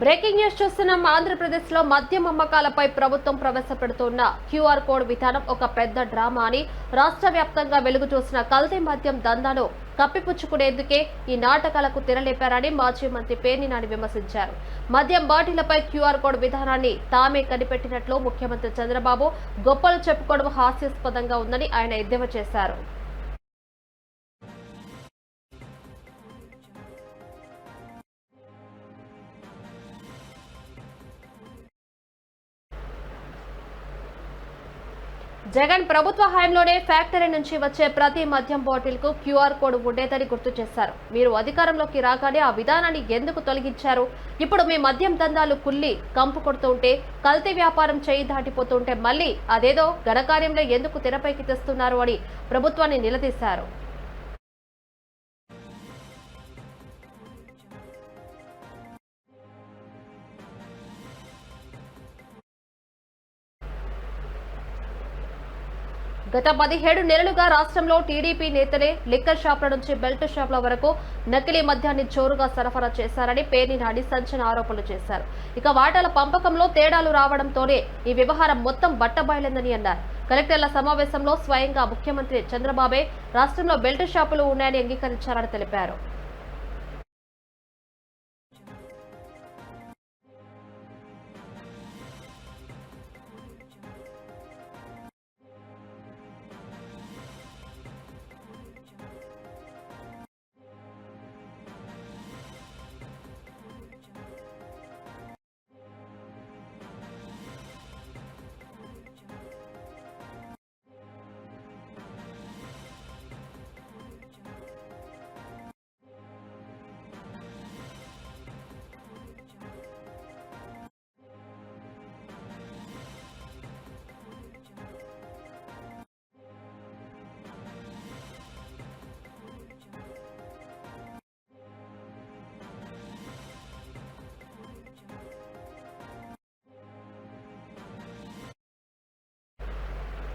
Breaking news చూస్తున్నాం. ఆంధ్రప్రదేశ్లో మద్యం అమ్మకాలపై ప్రభుత్వం ప్రవేశపెడుతున్న క్యూఆర్ కోడ్ విధానం ఒక పెద్ద డ్రామా అని రాష్ట్ర వ్యాప్తంగా వెలుగు చూసిన కల్తీ మద్యం దందాను కప్పిపుచ్చుకునేందుకే ఈ నాటకాలకు తెరలేపారని మాజీ మంత్రి పేర్ని నాని విమర్శించారు. మద్యం బాటిలపై క్యూఆర్ కోడ్ విధానాన్ని తామే కనిపెట్టినట్లు ముఖ్యమంత్రి చంద్రబాబు గొప్పలు చెప్పుకోవడం హాస్యాస్పదంగా ఉందని ఆయన ఎద్దేవా చేశారు. జగన్ ప్రభుత్వ హయాంలోనే ఫ్యాక్టరీ నుంచి వచ్చే ప్రతి మద్యం బాటిల్కు క్యూఆర్ కోడ్ ఉండేదని గుర్తు చేశారు. మీరు అధికారంలోకి రాగానే ఆ విధానాన్ని ఎందుకు తొలగించారు? ఇప్పుడు మీ మద్యం దందాలు కుల్లి కంపు కొడుతుంటే కల్తీ వ్యాపారం చేయి దాటిపోతుంటే మళ్ళీ అదేదో ఘనకార్యంలో ఎందుకు తెరపైకి తెస్తున్నారు అని ప్రభుత్వాన్ని నిలదీశారు. గత పదిహేడు నెలలుగా రాష్ట్రంలో టీడీపీ నేతలే లిక్కర్ షాపుల నుంచి బెల్ట్ షాపుల వరకు నకిలీ మద్యాన్ని చోరుగా సరఫరా చేశారని పేర్ని నాని సంచలన ఆరోపణలు చేశారు. ఇక వాటాల పంపకంలో తేడాలు రావడంతోనే ఈ వ్యవహారం మొత్తం బట్టబయలిందని అన్నారు. కలెక్టర్ల సమావేశంలో స్వయంగా ముఖ్యమంత్రి చంద్రబాబే రాష్ట్రంలో బెల్ట్ షాపులు ఉన్నాయని అంగీకరించారని తెలిపారు.